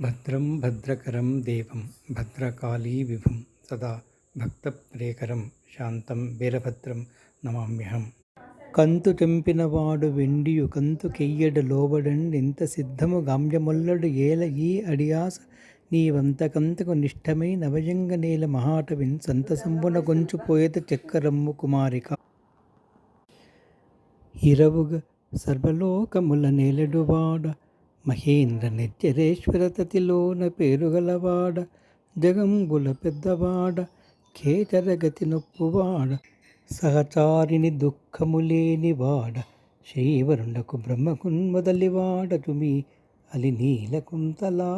భద్రం భద్రకరం దేవం భద్రకాళీ విభుం సదా భక్తప్రేకరం శాంతం వీరభద్రం నమామ్యహం. కంతు తెంపినవాడు వెండియు కంతు కెయ్యడు లోబడండి ఇంత సిద్ధము గామ్యముల్లడు ఏల ఈ అడియాస? నీవంతకంతకు నిష్టమై నవజంగ నేల మహాటవిన్ సంతసంబున గొంచుపోయేత చక్కరమ్ము కుమారిక. ఇరవుగ సర్వలోకముల నేలడువాడ మహేంద్ర నెచ్చరేశ్వర తతిలోన పేరుగలవాడ జగంబుల పెద్దవాడ కేచరగతి నొప్పువాడ సహచారిని దుఃఖములేని వాడ శ్రీవరుణకు బ్రహ్మకున్ మొదలివాడ తుమి అలి నీలకుంతలా